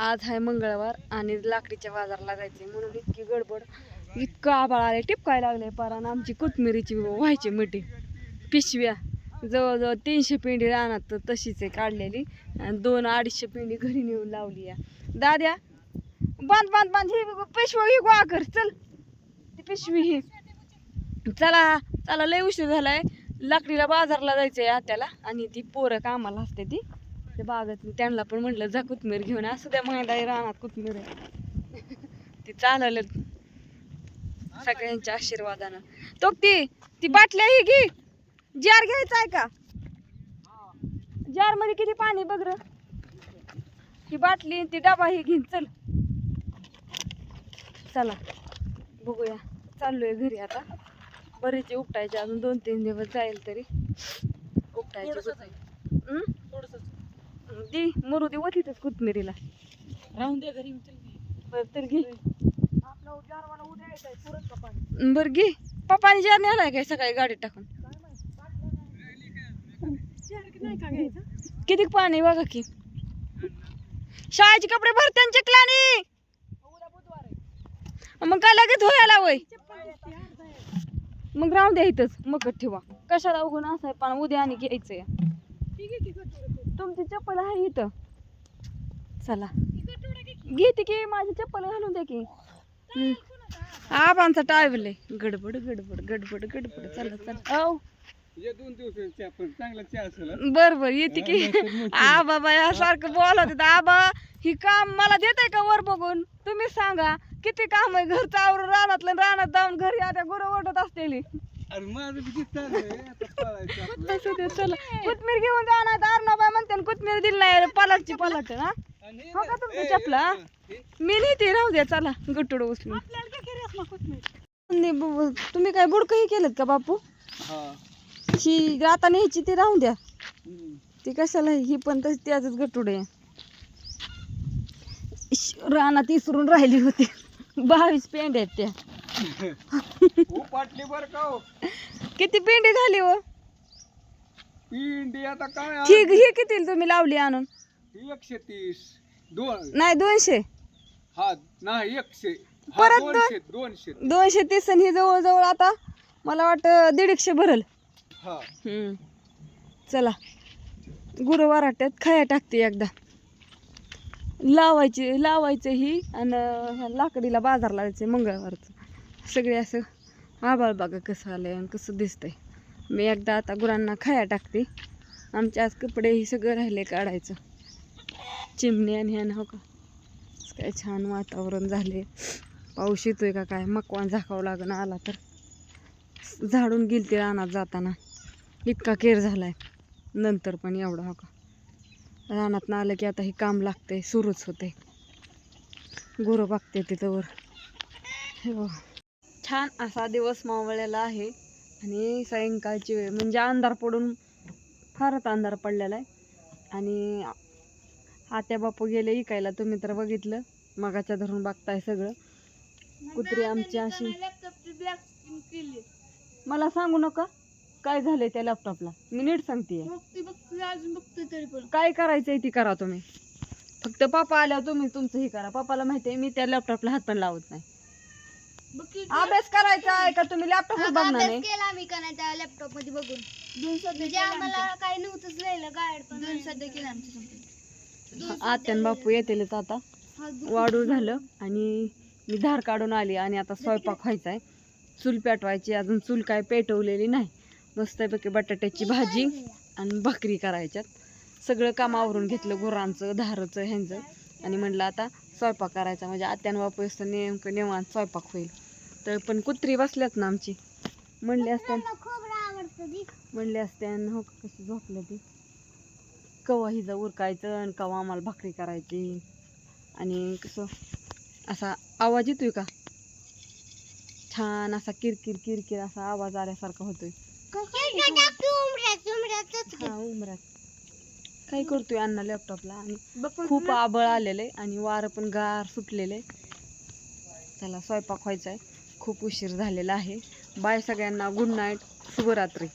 आज आहे मंगळवार आणि लाकडीच्या बाजारला जायचे म्हणून इतकी गडबड इतकं आबाळ आले टिपकाय लागले पारानं आमची कोथमिरीची व्हायची मिठी. पिशव्या जवळजवळ तीनशे पिंडी रानात तर तशीच आहे काढलेली. आणि दोन अडीचशे पिंडी घरी नेऊन लावली या. दाद्या बांध बांध बांध ही पिशवी ही गोळा कर चल. ती पिशवी ही. चला चला लय उशीर झालाय. लाकडीला बाजारला जायचंय आत्याला आणि ती पोरं कामाला असते ती. त्या बागात त्यांना पण म्हटलं जा कोथमीर घेऊन असं त्या महिला रानात कोथमीर आहे. ती चाललं सगळ्यांच्या आशीर्वादानं. तो ती ती बाटल्या ही घे जार घ्यायचा आहे का? जारमध्ये किती पाणी बघ र? ही बाटली ती डबा ही घेऊन चल. चला बघूया. चाललोय घरी आता. बरेच उपटायचे अजून दोन तीन दिवस जाईल तरी. उपटायचे हं? दी मरू दे वतीतच कोथमिरीला. राहून दे घरी बर तर घे. बर घे. पप्पाने जार नेलाय काय सकाळी गाडीत टाकून? किती पाणी बघा की. शाळेचे कपडे भरते चिकलानी मग काय लगेच व्हायला वय? मग राहून द्या इथंच मग ठेवा. कशाला उघडून असाय पण उद्या आणि घ्यायचंय. तुमची चप्पल आहे इथं. चला. घेते की माझी चप्पल घालून द्या की. आबांचा टाळवल. गडबड गडबड गडबड गडबड. चला चला. औ दोन बर बर. येते की. आ बाबा यासारखं बोलत होते आबा ही काम मला देते का वर बघून? तुम्ही सांगा किती काम आहे? घरचं आवरून रानातलं रानात जाऊन घरी आता गुरं ओढत असतेली. अरे माझं बी तेच चालू आहे आता पळायचं आपलं. असू दे चला. कोथमीर घेऊन जाणार अर्णाबाई म्हणते ना कोथमीर दिली नाही पलटची पलट हा? आणि हो का तुमचं चपला? मी नेते राहू द्या चला गट्टूड उचलून. नाही बाबा, तुम्ही काय बुडकंही केलं का बापू? हा. ही आता न्यायची ती राहू द्या. हम्म. ती कशाला ही पण तशी त्याच गटुड आहे. इश, रानात इसरून राहिली होती. बावीस पेंड आहेत त्या. पाटली बर का हो. किती पेंडी झाली हो? पिंडी आता काय ठीक ही किती तुम्ही लावली आणून? ही एकशे तीस. दोन. नाही दोनशे. हा नाही एकशे. हा, परत दोन- दोनशे दोनशे. दोनशे तीस आणि ही जवळजवळ आता मला वाटतं दीडशे भरल. हा. हम्म. चला. गुरुवार आट्यात खाया टाकते एकदा. लावायची लावायचं ही आणि ह्या लाकडीला बाजारला जायचं मंगळवारचं. सगळे असं आबाळ बागा कसं आलं आहे आणि कसं दिसतंय. मी एकदा आता गुरांना खाया टाकते. आमचे आज कपडेही सगळं राहिले काढायचं. चिमणी आणि ह्या हो का? काय छान वातावरण झाले पाऊस येतोय का काय? मकवान झाकावं लागणं आला तर. झाडून गेलते रानात जाताना. इतका केर आहे नंतर पण एवढा हो का? रानात आलं की आता हे काम लागतंय सुरूच होते गुरं बघते तिथं वर. हे बघा. छान असा दिवस मावळलेला आहे. आणि सायंकाळची वेळ म्हणजे अंधार पडून फारच अंधार पडलेला आहे. आणि आत्या बापू गेले इकायला तुम्ही तर बघितलं. मगाच्या धरून बघताय सगळं. कुत्री आमची अशी. मला सांगू नका काय झालंय त्या लॅपटॉपला मी नीट सांगते काय करायचंय ती करा तुम्ही. फक्त पापा आल्यावर तुम्ही तुमचं हे करा. पप्पाला माहितीये मी त्या लॅपटॉपला हात पण लावत नाही. अभ्यास करायचा आहे का तुम्ही? लॅपटॉप बघणार नाही. केला आम्ही का नाही त्या लॅपटॉपमध्ये बघून. दोन सध्या म्हणजे आम्हाला काही नव्हतंच लिहिलं गाईड पण दोन सध्या केलं आमच्या आत्यान बापू येतीलच आता. वाढू झालं आणि मी धार काढून आली आणि आता स्वयंपाक व्हायचा आहे चूल पेटवायची अजून चूल काय पेटवलेली नाही. मस्तपैकी बटाट्याची भाजी आणि भाकरी करायच्यात. सगळं काम आवरून घेतलं गुरांचं धारचं ह्यांचं. आणि म्हणलं आता स्वयंपाक करायचा. म्हणजे आत्यान बापू असतं नेमकं निवांत स्वयंपाक होईल. तर पण कुत्री बसल्यात ना आमची. म्हणले असत्या दी म्हणले असत्या हो कशी झोपलं ती? कवा हिचं उरकायचं आणि कवा आम्हाला भाकरी करायची? आणि कसं असा आवाज येतोय का? छान असा किरकिर किरकिर असा आवाज आल्यासारखा होतोय. हा उमरात काय करतोय अण्णा लॅपटॉपला आणि खूप आबळ आलेलं आहे आणि वारं पण गार सुटलेलं. आहे चला स्वयंपाक व्हायचा आहे खूप उशीर झालेला आहे. बाय सगळ्यांना. गुड नाईट शुभरात्री.